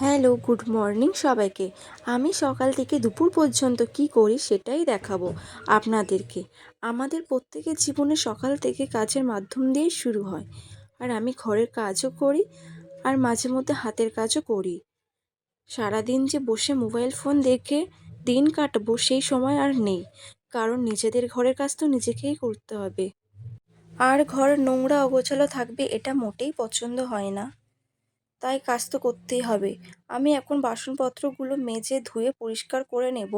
Hello, good morning সবাইকে। আমি সকাল থেকে দুপুর পর্যন্ত কি করি সেটাই দেখাবো আপনাদেরকে। আমাদের প্রত্যেকের জীবনে সকাল থেকে কাজের মাধ্যম দিয়েই শুরু হয়। আর আমি ঘরের কাজও করি আর মাঝে মধ্যে হাতের কাজও করি। সারাদিন যে বসে মোবাইল ফোন দেখে দিন কাটবো সেই সময় আর নেই। কারণ নিজেদের ঘরের কাজ তো নিজেকেই করতে হবে। আর ঘর নোংরা অগোছালো থাকবে এটা মোটেই পছন্দ হয় না। তাই কাজ তো করতেই হবে। আমি এখন বাসনপত্রগুলো মেজে ধুয়ে পরিষ্কার করে নেব।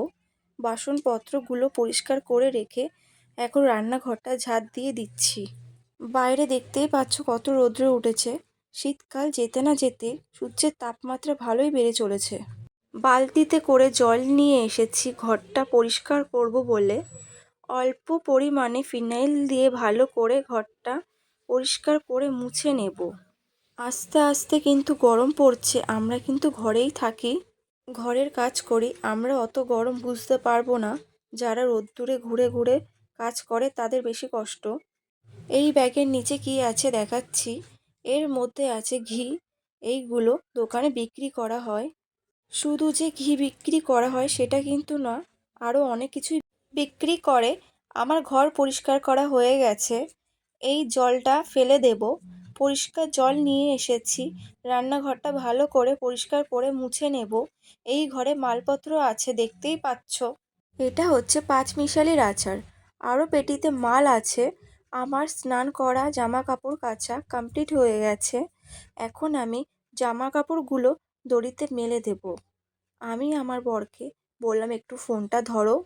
বাসনপত্রগুলো পরিষ্কার করে রেখে এখন রান্নাঘরটা ঝাঁট দিয়ে দিচ্ছি। বাইরে দেখতেই পাচ্ছ কত রৌদ্র উঠেছে। শীতকাল যেতে না যেতে সূর্যের তাপমাত্রা ভালোই বেড়ে চলেছে। বালতিতে করে জল নিয়ে এসেছি, ঘরটা পরিষ্কার করব বলে। অল্প পরিমাণে ফিনাইল দিয়ে ভালো করে ঘরটা পরিষ্কার করে মুছে নেব। আস্তে আস্তে কিন্তু গরম পড়ছে, আমরা কিন্তু ঘরেই থাকি। ঘরের কাজ করি, আমরা অত গরম বুঝতে পারব না। যারা রোদ্দুরে ঘুরে ঘুরে কাজ করে তাদের বেশি কষ্ট। এই ব্যাগের নিচে কি আছে দেখাচ্ছি? এর মধ্যে আছে ঘি, এইগুলো দোকানে বিক্রি করা হয়। শুধু যে ঘি বিক্রি করা হয় সেটা কিন্তু না আরও অনেক কিছুই বিক্রি করে। আমার ঘর পরিষ্কার করা হয়ে গেছে। এই জলটা ফেলে দেব। পরিষ্কার জল নিয়ে এসেছি। রান্নাঘরটা ভালো করে পরিষ্কার করে মুছে নেব। এই ঘরে মালপত্র আছে, দেখতেই পাচ্ছ। এটা হচ্ছে পাঁচ পাঁচমিশালির আচার। আরও পেটিতে মাল আছে। আমার স্নান করা জামা কাপড় কাচা কমপ্লিট হয়ে গেছে। এখন আমি জামা কাপড়গুলো দড়িতে মেলে দেব। আমি আমার বরকে বললাম, একটু ফোনটা ধরো।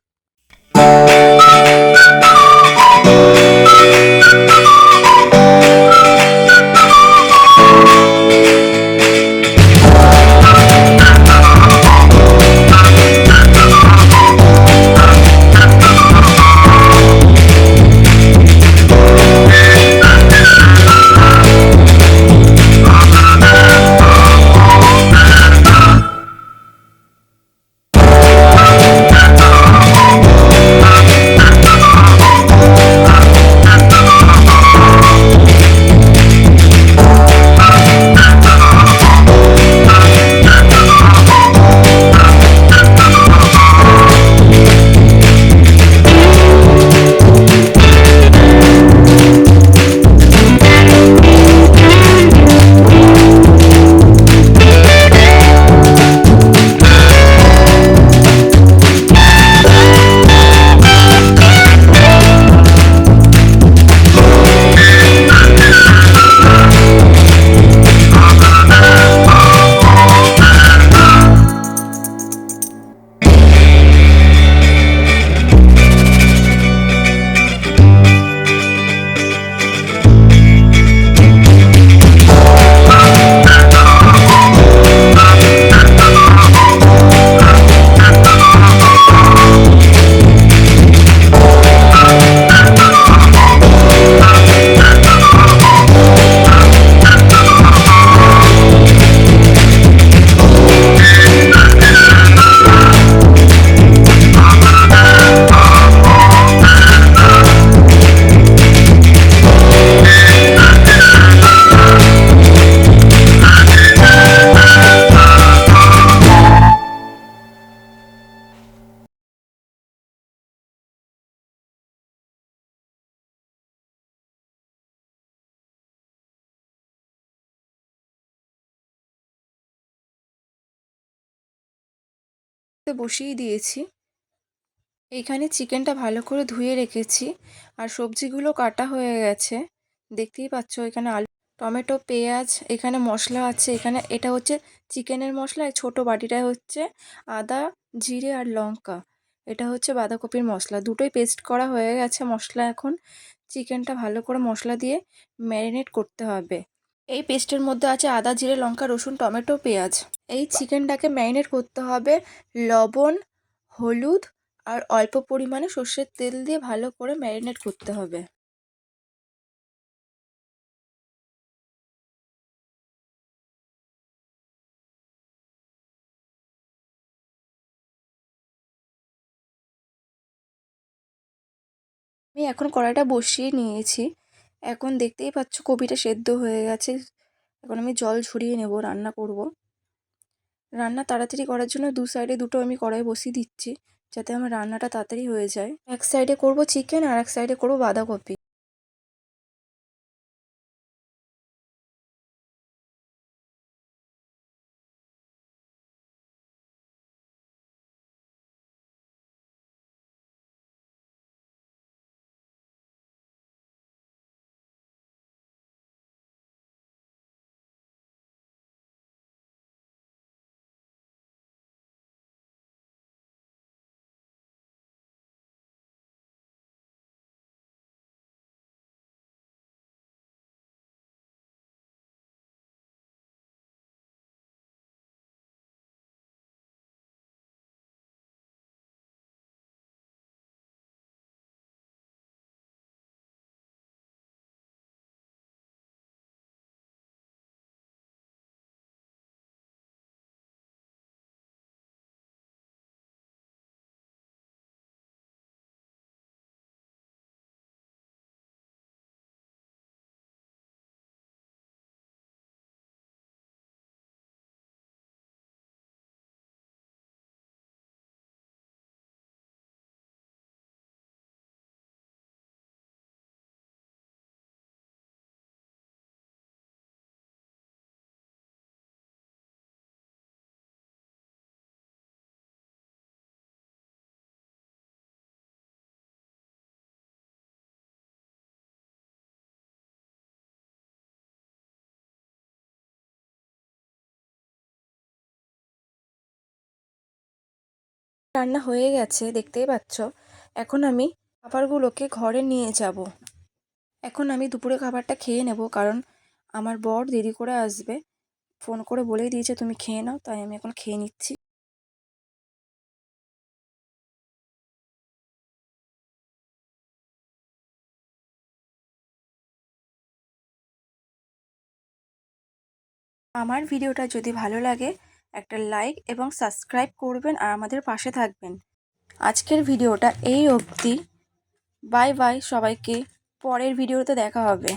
বসিয়ে দিয়েছি। এইখানে চিকেনটা ভালো করে ধুয়ে রেখেছি আর সবজিগুলো কাটা হয়ে গেছে। দেখতেই পাচ্ছ এখানে আলু, টমেটো, পেঁয়াজ, এখানে মশলা আছে। এখানে এটা হচ্ছে চিকেনের মশলা, এই ছোটো বাটিটায় হচ্ছে আদা, জিরে আর লঙ্কা। এটা হচ্ছে বাঁধাকপির মশলা। দুটোই পেস্ট করা হয়ে গেছে মশলা এখন। চিকেনটা ভালো করে মশলা দিয়ে ম্যারিনেট করতে হবে। এই পেস্টের মধ্যে আছে আদা, জিরে, লঙ্কা, রসুন, টমেটো, পেঁয়াজ। এই চিকেনটাকে ম্যারিনেট করতে হবে লবণ, হলুদ আর অল্প পরিমাণে সর্ষের তেল দিয়ে ভালো করে ম্যারিনেট করতে হবে। আমি এখন কড়াইটা বসিয়ে নিয়েছি। এখন দেখতেই পাচ্ছ কপিটা সেদ্ধ হয়ে গেছে। এখন আমি জল ঝরিয়ে নেব, রান্না করব। রান্না তাড়াতাড়ি করার জন্য দু সাইডে দুটো আমি কড়াই বসিয়ে দিচ্ছি, যাতে আমার রান্নাটা তাড়াতাড়ি হয়ে যায়। এক সাইডে করব চিকেন আর এক সাইডে করব বাঁধাকপি। রান্না হয়ে গেছে, দেখতেই পাচ্ছ? এখন আমি খাবারগুলোকে ঘরে নিয়ে যাব। এখন আমি দুপুরে খাবারটা খেয়ে নেব, কারণ আমার বর দেরি করে আসবে। ফোন করে বলেই দিয়েছে তুমি খেয়ে নাও, তাই আমি এখন খেয়ে নিচ্ছি। আমার ভিডিওটা যদি ভালো লাগে একটা লাইক এবং সাবস্ক্রাইব করবেন আর আমাদের পাশে থাকবেন। আজকের ভিডিওটা এই অবধি। বাই বাই সবাইকে। পরের ভিডিওতে দেখা হবে।